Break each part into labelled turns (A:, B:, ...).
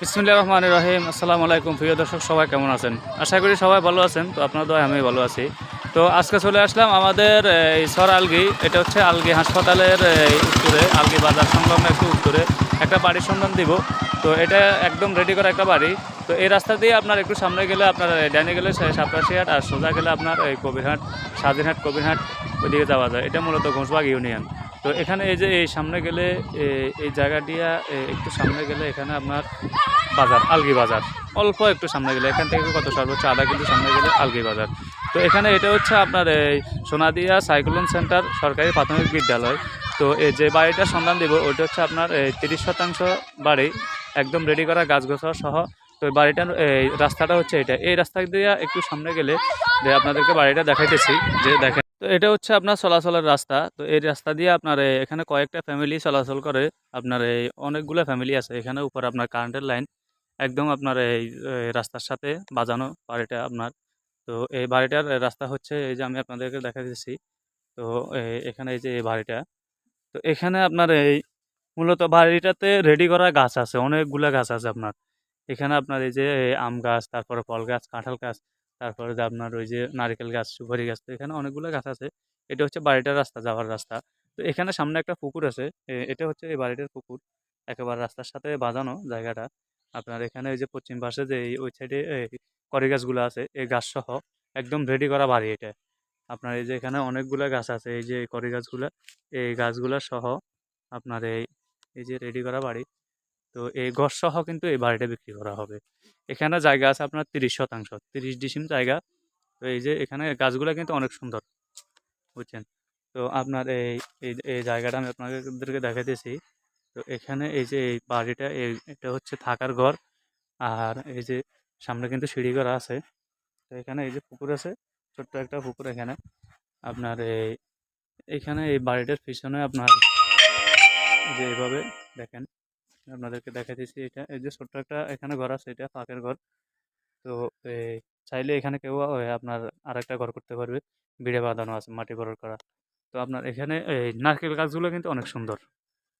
A: বিসমুল্লাহ রহমান রহিম। আসসালামু আলাইকুম। প্রিয় দর্শক, সবাই কেমন আছেন? আশা করি সবাই ভালো আছেন। তো আপনার দয় আমি ভালো আছি। তো আজকে চলে আসলাম আমাদের, এই সর আলগি। এটা হচ্ছে আলগি হাসপাতালের উত্তরে, আলগি বাজার সংলগ্ন একটু উত্তরে। একটা বাড়ির সন্ধান দিব। তো এটা একদম রেডি করা একটা বাড়ি। তো এই রাস্তা দিয়ে আপনার একটু সামনে গেলে আপনার ডাইনে গেলে সাপরাশিহাট আর সোজা গেলে আপনার, এই কবিরহাট স্বাধীনহাট কবিরহাট, ওইদিকে যাওয়া যায়। এটা মূলত ঘোষবাগ ইউনিয়ন। তো এখানে এই যে এই সামনে গেলে এই জায়গাটিয়া একটু সামনে গেলে এখানে আপনার বাজার, আলগি বাজার। অল্প একটু সামনে গেলে, এখান থেকে কত সর্বোচ্চ আধা কিন্তু সামনে গেলে আলগি বাজার। তো এখানে এটা হচ্ছে আপনার এই সোনাদিয়া সাইক্লোন সেন্টার সরকারি প্রাথমিক বিদ্যালয়। তো এই যে বাড়িটার সন্ধান দিব, ওইটা হচ্ছে আপনার এই তিরিশ শতাংশ বাড়ি, একদম রেডি করা গাছ গোছা সহ। তো বাড়িটার এই রাস্তাটা হচ্ছে এটা। এই রাস্তা দিয়ে একটু সামনে গেলে আপনাদেরকে বাড়িটা দেখাইতেছি, যে দেখেন তো এটা হচ্ছে আপনার চলাচলের রাস্তা। তো এই রাস্তা দিয়ে আপনার এখানে কয়েকটা ফ্যামিলি চলাচল করে। আপনার এই অনেকগুলো ফ্যামিলি আছে। এখানে উপর আপনার কারেন্টের লাইন একদম আপনার এই রাস্তার সাথে বাজানো বাড়িটা আপনার। তো এই বাড়িটার রাস্তা হচ্ছে এই যে আমি আপনাদেরকে দেখা দিচ্ছি। তো এখানে এই যে এই বাড়িটা। তো এখানে আপনার এই মূলত বাড়িটাতে রেডি করা গাছ আছে। অনেকগুলো গাছ আছে আপনার। এখানে আপনার এই যে আম গাছ, তারপরে ফল গাছ, কাঁঠাল গাছ তারপরে যে আপনার ওই যে নারকেল গাছ, সুপারি গাছ, তো এখানে অনেকগুলো গাছ আছে। এটা হচ্ছে বাড়িটার রাস্তা, যাওয়ার রাস্তা। তো এখানে সামনে একটা পুকুর আছে। এটা হচ্ছে এই বাড়িটার পুকুর। একেবারে রাস্তার সাথে বাঁধানো জায়গাটা। আপনার এখানে ওই যে পশ্চিম পাশে যে এই, ওই সাইডে করি গাছগুলো আছে, এই গাছ সহ একদম রেডি করা বাড়ি এটা। আপনার এই যে এখানে অনেকগুলো গাছ আছে, এই যে করি গাছগুলো, এই গাছগুলা সহ আপনার এই এই যে রেডি করা বাড়ি। তো এই ঘর সহ কিন্তু এই বাড়িটা বিক্রি করা হবে। এখানে জায়গা আছে আপনার তিরিশ শতাংশ। তিরিশ ডিসিম জায়গা। তো এই যে এখানে গাছগুলো কিন্তু অনেক সুন্দর, বুঝছেন? তো আপনার এই এই জায়গাটা আমি আপনাদেরকে দেখাইতেছি। তো এখানে এই যে এই বাড়িটা এটা হচ্ছে থাকার ঘর। আর এই যে সামনে কিন্তু সিঁড়ি করা আছে। তো এখানে এই যে পুকুর আছে, ছোট্ট একটা পুকুর এখানে। আপনার এই, এখানে এই বাড়িটার পিছনে আপনার যে এইভাবে দেখেন। আপনাদেরকে দেখা দেখাইতেছি এটা। এই যে ছোট্ট একটা এখানে ঘর আছে, এটা পাকের ঘর। তো এই চাইলে এখানে কেউ আপনার আরেকটা ঘর করতে পারবে। বিড়ে বাঁধানো আছে, মাটি বরর করা। তো আপনার এখানে এই নারকেল গাছগুলো কিন্তু অনেক সুন্দর।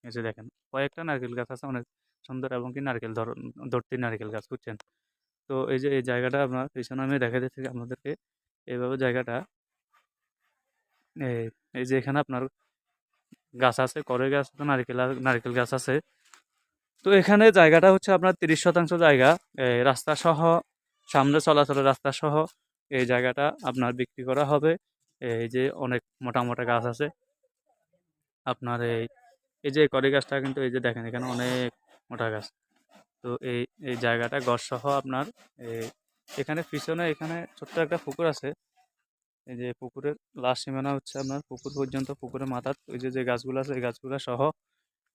A: এই যে দেখেন, কয়েকটা নারকেল গাছ আছে, অনেক সুন্দর এবং কি নারকেল ধর, ধরতি নারকেল গাছ, বুঝছেন? তো এই যে এই জায়গাটা আপনার পিছনে আমি দেখা দিচ্ছি আপনাদেরকে। এইভাবে জায়গাটা, এই যে এখানে আপনার গাছ আছে করে গাছ আছে নারকেল আর- নারকেল গাছ আছে। তো এখানে জায়গাটা হচ্ছে আপনার তিরিশ শতাংশ জায়গা। রাস্তা সহ সামনে চলাচলের রাস্তা সহ এই জায়গাটা আপনার বিক্রি করা হবে। এই যে অনেক মোটা মোটা গাছ আছে। আপনার এই এই যে কড়ি গাছটা কিন্তু এই যে দেখেন এখানে অনেক মোটা গাছ। তো এই এই জায়গাটা সহ আপনার এখানে পিছনে এখানে ছোট্ট একটা পুকুর আছে। এই যে পুকুরের লাস্ট সীমানা হচ্ছে আপনার পুকুর পর্যন্ত পুকুরের মাথার ওই যে যে গাছগুলো আছে, এই গাছগুলো সহ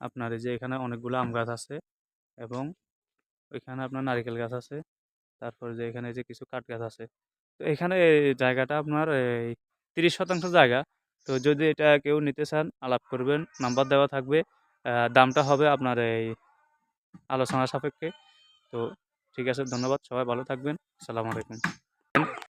A: আপনার এই যে এখানে অনেকগুলো আম গাছ আছে এবং ওইখানে আপনার নারিকেল গাছ আছে। তারপরে যে এখানে যে কিছু কাঠ গাছ আছে। তো এখানে জায়গাটা আপনার এই তিরিশ শতাংশ জায়গা। তো যদি এটা কেউ নিতে চান, আলাপ করবেন, নাম্বার দেওয়া থাকবে। দামটা হবে আপনার এই আলোচনা সাপেক্ষে। তো ঠিক আছে, ধন্যবাদ, সবাই ভালো থাকবেন। আসসালামু আলাইকুম।